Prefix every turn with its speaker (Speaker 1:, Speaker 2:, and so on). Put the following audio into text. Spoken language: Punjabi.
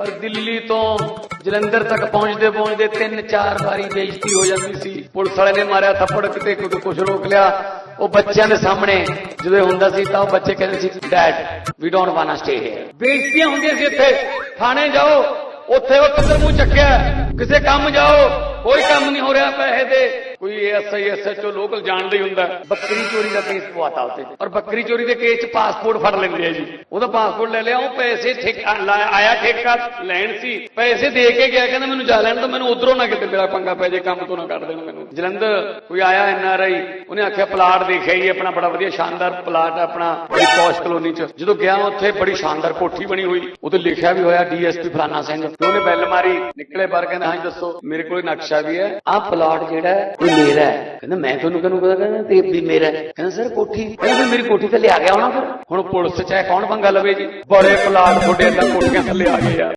Speaker 1: ਪਰ ਦਿੱਲੀ ਤੋਂ ਜਲੰਧਰ ਤੱਕ ਪਹੁੰਚਦੇ ਪਹੁੰਚਦੇ ਤਿੰਨ ਚਾਰ ਵਾਰੀ ਬੇਇੱਜ਼ਤੀ ਹੋ ਜਾਂਦੀ ਸੀ। ਪੁਲਿਸ ਵਾਲੇ ਨੇ ਮਾਰਿਆ ਥੱਪੜ, ਕਿਤੇ ਕੁਝ ਰੋਕ ਲਿਆ। ਉਹ ਬੱਚਿਆਂ ਦੇ ਸਾਹਮਣੇ ਜਦੋਂ ਹੁੰਦਾ ਸੀ ਤਾਂ ਉਹ ਬੱਚੇ ਕਹਿੰਦੇ ਸੀ dad we don't want stay here ਬੇਇੱਜ਼ਤੀਆਂ ਹੁੰਦੀਆਂ ਸੀ ਉੱਥੇ ਥਾਣੇ ਜਾਓ, ਉੱਥੇ ਉਹ ਕਿੱਧਰ ਮੂੰਹ ਚੱਕਿਆ? ਕਿਸੇ ਕੰਮ ਜਾਓ, ਕੋਈ ਕੰਮ ਨਹੀਂ ਹੋ ਰਿਹਾ ਪੈਸੇ ਦੇ। ਕੋਈ ਐਸਆਈ, ਐਸਐਚਓ ਲੋਕਲ ਜਾਣਦਾ ਹੀ ਹੁੰਦਾ। ਬੱਕਰੀ ਚੋਰੀ ਦਾ ਕੇਸ ਪਵਾਤਾ ਉੱਤੇ ਔਰ ਬੱਕਰੀ ਚੋਰੀ ਦੇ ਕੇਸ 'ਚ ਪਾਸਪੋਰਟ ਫੜ ਲੈਂਦੇ ਆ ਜੀ। ਉਹਦਾ ਪਾਸਪੋਰਟ ਲੈ ਲਿਆ, ਉਹ ਪੈਸੇ ਠੇਕਾ ਆਇਆ ਠੇਕਾ, ਲੈਣ ਸੀ। ਪੈਸੇ ਦੇ ਕੇ ਗਿਆ, ਕਹਿੰਦਾ ਮੈਨੂੰ ਜਾ ਲੈਣ ਤਾਂ ਮੈਨੂੰ ਉਧਰੋਂ ਨਾ ਕਿਤੇ ਮੇਰਾ ਪੰਗਾ ਪੈ ਜੇ, ਕੰਮ ਤੋਂ ਨਾ ਕੱਢ ਦੇਣ ਮੈਨੂੰ। ਜਲੰਧਰ ਕੋਈ ਆਇਆ ਐਨਆਰਆਈ ਉਹਨੇ ਆਖਿਆ ਪਲਾਟ ਦੇਖਿਆ ਹੀ ਆਪਣਾ ਬੜਾ ਵਧੀਆ ਸ਼ਾਨਦਾਰ ਪਲਾਟ ਆ ਆਪਣਾ ਬੜੀ ਕਲੋਨੀ 'ਚ। ਜਦੋਂ ਗਿਆ ਉੱਥੇ ਬੜੀ ਸ਼ਾਨਦਾਰ ਕੋਠੀ ਬਣੀ ਹੋਈ। ਉਹਤੇ ਲਿਖਿਆ ਵੀ ਹੋਇਆ ਡੀਐਸਪੀ ਫਲਾਨਾ ਸਿੰਘ। ਤੇ ਉਹਨੇ ਬੈਲ ਮਾਰੀ, ਨਿਕਲੇ ਬਾਹਰ ਕਹਿੰਦਾ ਹਾਂ ਦੱਸੋ, ਮੇਰੇ ਕੋਲ ਨਕਸ਼ਾ ਵੀ ਹੈ। ਆਹ ਪਲਾਟ ਜਿਹੜਾ ਹੈ ਇਹ ਮੇਰਾ ਹੈ। ਕਹਿੰਦਾ, ਮੈਂ ਤੁਹਾਨੂੰ ਕਿਹਨੂੰ ਪਤਾ ਕਹਿੰਦਾ ਤੇ ਵੀ ਮੇਰਾ ਕਹਿੰਦਾ, ਸਰ, ਕੋਠੀ। ਕਹਿੰਦਾ ਮੇਰੀ ਕੋਠੀ ਥੱਲੇ ਆ ਗਿਆ ਹੋਣਾ ਫਿਰ? ਹੁਣ ਪੁਲਿਸ ਚ ਹੈ, ਕੌਣ ਪੰਗਾ ਲਵੇ ਜੀ? ਬੜੇ ਪਲਾਟ ਤੁਹਾਡੇ ਅੰਦਰ ਕੋਠੀਆਂ ਥੱਲੇ ਆ ਗਏ ਯਾਰ।